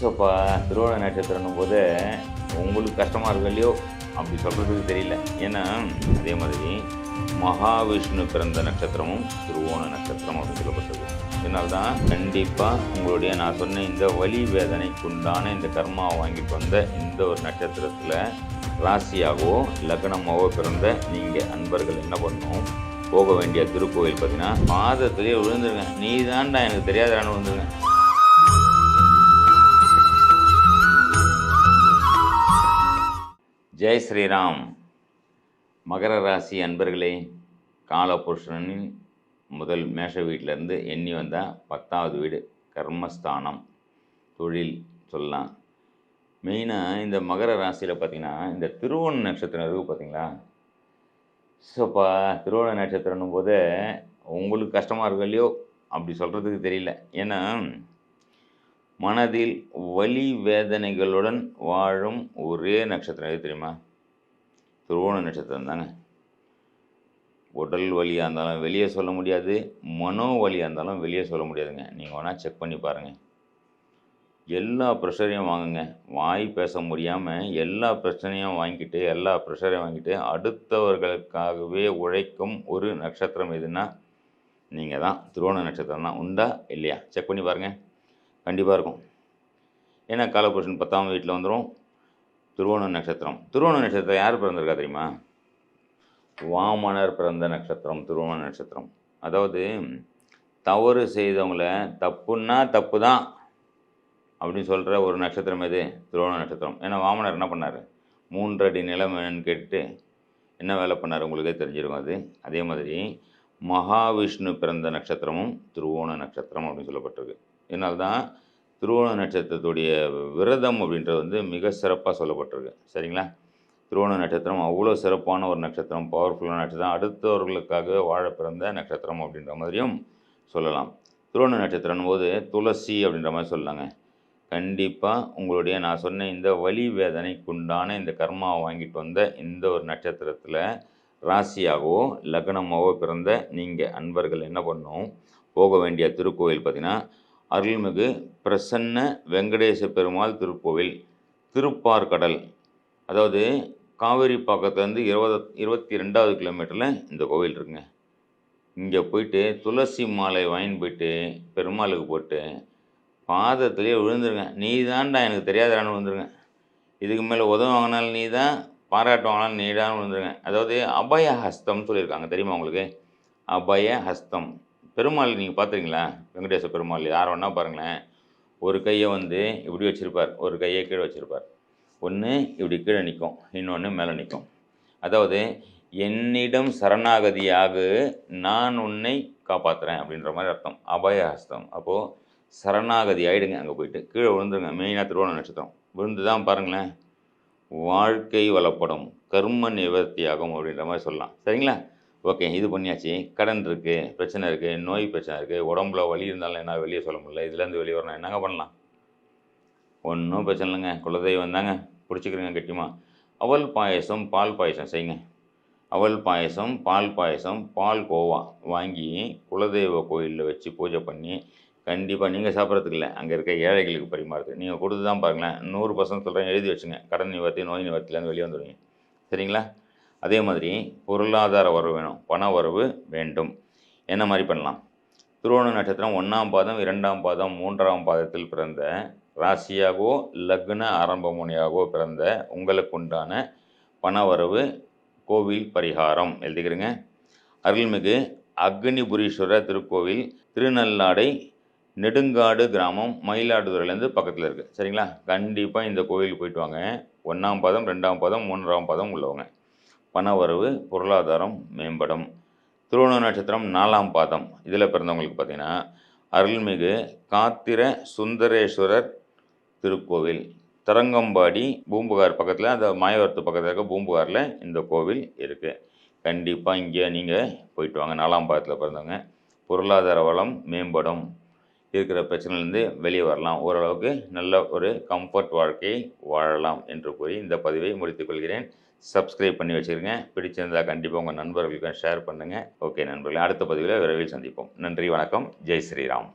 So இப்போ திருவோண நட்சத்திரம்னும் போது உங்களுக்கு கஷ்டமாக இருக்கும் இல்லையோ அப்படி சொல்கிறதுக்கு தெரியல. ஏன்னா அதே மாதிரி மகாவிஷ்ணு பிறந்த நட்சத்திரமும் திருவோண நட்சத்திரம் அப்படின்னு சொல்லப்பட்டது. இதனால தான் கண்டிப்பாக உங்களுடைய நான் சொன்ன இந்த வலி வேதனைக்குண்டான இந்த கர்மாவை வாங்கிட்டு வந்த இந்த ஒரு நட்சத்திரத்தில் ராசியாகவோ லக்னமாகவோ பிறந்த நீங்கள் அன்பர்கள் என்ன பண்ணணும் போக வேண்டிய திருக்கோவில் பார்த்தீங்கன்னா பாதத்திலே விழுந்துருங்க. நீ தான்டா எனக்கு தெரியாதான்னு விழுந்துருங்க. ஜெய் ஸ்ரீராம். மகர ராசி அன்பர்களே காலபுருஷனின் முதல் மேஷ வீட்டிலேருந்து எண்ணி வந்தால் பத்தாவது வீடு கர்மஸ்தானம். தொழில் சொல்லலாம். மெயினாக இந்த மகர ராசியில் பார்த்தீங்கன்னா இந்த திருவோண நட்சத்திரம் இருக்குது பார்த்தீங்களா? ஸோப்பா திருவோண நட்சத்திரம்னும் போது உங்களுக்கு கஷ்டமாக இருக்கும் இல்லையோ அப்படி சொல்கிறதுக்கு தெரியல. ஏன்னா மனதில் வலி வேதனைகளுடன் வாழும் ஒரே நட்சத்திரம் எது தெரியுமா? திருவோண நட்சத்திரம் தாங்க. உடல் வலியாக இருந்தாலும் வெளியே சொல்ல முடியாது மனோ வலியாக இருந்தாலும் வெளியே சொல்ல முடியாதுங்க. நீங்கள் வேணால் செக் பண்ணி பாருங்கள் எல்லா ப்ரெஷரையும் வாங்குங்க. வாய் பேச முடியாமல் எல்லா பிரச்சனையும் வாங்கிட்டு எல்லா ப்ரெஷரையும் வாங்கிட்டு அடுத்தவர்களுக்காகவே உழைக்கும் ஒரு நட்சத்திரம் எதுனா நீங்கள் தான். திருவோண நட்சத்திரம் தான் உண்டா இல்லையா? செக் பண்ணி பாருங்கள் கண்டிப்பாக இருக்கும். ஏன்னா காலபுருஷன் பத்தாம் வீட்டில் வந்துடும் திருவோண நட்சத்திரம். திருவோண நட்சத்திரம் யார் பிறந்திருக்கா தெரியுமா? வாமனர் பிறந்த நட்சத்திரம் திருவோண நட்சத்திரம். அதாவது தவறு செய்தவங்கள தப்புன்னா தப்பு தான் அப்படின்னு சொல்கிற ஒரு நட்சத்திரம் எது? திருவோண நட்சத்திரம். ஏன்னா வாமனர் என்ன பண்ணார்? மூன்றடி நிலம் வேணும்னு கேட்டுட்டு என்ன வேலை பண்ணார்? உங்களுக்கே தெரிஞ்சிருக்கும் அது. அதே மாதிரி மகாவிஷ்ணு பிறந்த நட்சத்திரமும் திருவோண நட்சத்திரம் அப்படின்னு சொல்லப்பட்டிருக்கு. இதனால் தான் திருவோண நட்சத்திரத்துடைய விரதம் அப்படின்றது வந்து மிக சிறப்பாக சொல்லப்பட்டிருக்கு. சரிங்களா? திருவோண நட்சத்திரம் அவ்வளோ சிறப்பான ஒரு நட்சத்திரம் பவர்ஃபுல்லான நட்சத்திரம் அடுத்தவர்களுக்காக வாழ பிறந்த நட்சத்திரம் அப்படின்ற மாதிரியும் சொல்லலாம். திருவோண நட்சத்திரம் போது துளசி அப்படின்ற மாதிரி சொல்லலாங்க. கண்டிப்பாக உங்களுடைய நான் சொன்ன இந்த வலி வேதனைக்குண்டான இந்த கர்மாவை வாங்கிட்டு வந்த இந்த ஒரு நட்சத்திரத்தில் ராசியாகவோ லக்னமாகவோ பிறந்த நீங்கள் அன்பர்கள் என்ன பண்ணும்? போக வேண்டிய திருக்கோவில் பார்த்திங்கன்னா அருள்மிகு பிரசன்ன வெங்கடேச பெருமாள் திருக்கோவில் திருப்பார்கடல் அதாவது காவேரி பக்கத்துலேருந்து இருபது இருபத்தி ரெண்டாவது கிலோமீட்டரில் இந்த கோவில் இருக்குங்க. இங்கே போயிட்டு துளசி மாலை வாங்கி போயிட்டு பெருமாளுக்கு போட்டு பாதத்திலே விழுந்துருங்க. நீ தான்டா எனக்கு தெரியாதான்னு விழுந்துருங்க. இதுக்கு மேலே உதவ வாங்கினாலும் நீ தான் பாராட்டு வாங்கினாலும் நீ தான் விழுந்துருங்க. அதாவது அபய ஹஸ்தம்னு சொல்லியிருக்காங்க. தெரியுமா உங்களுக்கு? அபய ஹஸ்தம் பெருமாள் நீங்கள் பார்த்துருங்களா வெங்கடேச பெருமாள் யார் வேணால் பாருங்களேன். ஒரு கையை வந்து இப்படி வச்சுருப்பார். ஒரு கையை கீழே வச்சுருப்பார். ஒன்று இப்படி கீழே நிற்கும் இன்னொன்று மேலே நிற்கும் அதாவது என்னிடம் சரணாகதியாக நான் உன்னை காப்பாற்றுறேன் அப்படின்ற மாதிரி அர்த்தம். அபய ஹஸ்தம் அப்போது சரணாகதி ஆகிடுங்க அங்கே போயிட்டு. கீழே விழுந்துருங்க. மெயினாக திருவோண நட்சத்திரம். விழுந்து தான் பாருங்களேன். வாழ்க்கை வளப்படும். கர்ம நிவர்த்தியாகும் அப்படின்ற மாதிரி சொல்லலாம். சரிங்களா? ஓகே இது பண்ணியாச்சு. கடன் இருக்குது பிரச்சனை இருக்குது நோய் பிரச்சனை இருக்குது உடம்புல வலி இருந்தாலும் என்ன வெளியே சொல்ல முடியல. இதுலேருந்து வெளியே வரணும். என்னங்க பண்ணலாம்? ஒன்றும் பிரச்சனை இல்லைங்க. குலதெய்வம் வந்தாங்க பிடிச்சிக்கிறீங்க கட்டிமா அவல் பாயசம் பால் பாயசம் செய்யுங்க. அவல் பாயசம் பால் பாயசம் பால் கோவா வாங்கி குலதெய்வ கோயிலில் வச்சு பூஜை பண்ணி கண்டிப்பாக நீங்கள் சாப்பிட்றதுக்கு இல்லை. அங்கே இருக்க ஏழைகளுக்கு பரிமாறுது நீங்கள் கொடுத்து தான் பாருங்களேன். நூறு பர்சன்ட் சொல்கிறேன் எழுதி வச்சுங்க. கடன் நிவர்த்தி நோய் நிவர்த்திலேருந்து வெளியே வந்துடுவீங்க சரிங்களா? அதே மாதிரி பொருளாதார வரவு வேணும் பண வரவு வேண்டும். என்ன மாதிரி பண்ணலாம்? திருவோண நட்சத்திரம் ஒன்றாம் பாதம் இரண்டாம் பாதம் மூன்றாம் பாதத்தில் பிறந்த ராசியாகவோ லக்ன ஆரம்ப முனையாகவோ பிறந்த உங்களுக்கு உண்டான பணவரவு கோவில் பரிகாரம். எழுதிக்கிறேங்க. அருள்மிகு அக்னிபுரீஸ்வரர் திருக்கோவில் திருநள்ளாடை நெடுங்காடு கிராமம் மயிலாடுதுறையிலேருந்து பக்கத்தில் இருக்குது சரிங்களா? கண்டிப்பாக இந்த கோவிலுக்கு போயிட்டு வாங்க. ஒன்றாம் பாதம் ரெண்டாம் பாதம் மூன்றாம் பாதம் உள்ளவங்க. பணவரவு பொருளாதாரம் மேம்படும். திருவோண நட்சத்திரம் நாலாம் பாதம். இதில் பிறந்தவங்களுக்கு பார்த்தீங்கன்னா அருள்மிகு காத்திர சுந்தரேஸ்வரர் திருக்கோவில். தரங்கம்பாடி பூம்புகார் பக்கத்தில் அந்த மாயவரத்து பக்கத்தில் இருக்க பூம்புகாரில் இந்த கோவில் இருக்குது கண்டிப்பாக இங்கே நீங்கள் போயிட்டு வாங்க. நாலாம் பாதத்தில் பிறந்தவங்க. பொருளாதார வளம் மேம்படும். இருக்கிற பிரச்சனையிலேருந்து வெளியே வரலாம். ஓரளவுக்கு நல்ல ஒரு கம்ஃபர்ட் வாழ்க்கையை வாழலாம் என்று கூறி இந்த பதிவை முடித்துக் கொள்கிறேன். சப்ஸ்கிரைப் பண்ணி வச்சுருங்க. பிடிச்சிருந்தால் கண்டிப்பாக உங்கள் நண்பர்களுக்கும் ஷேர் பண்ணுங்கள் ஓகே நண்பர்களே அடுத்த பதிவில் விரைவில் சந்திப்போம். நன்றி வணக்கம். ஜெய் ஸ்ரீராம்.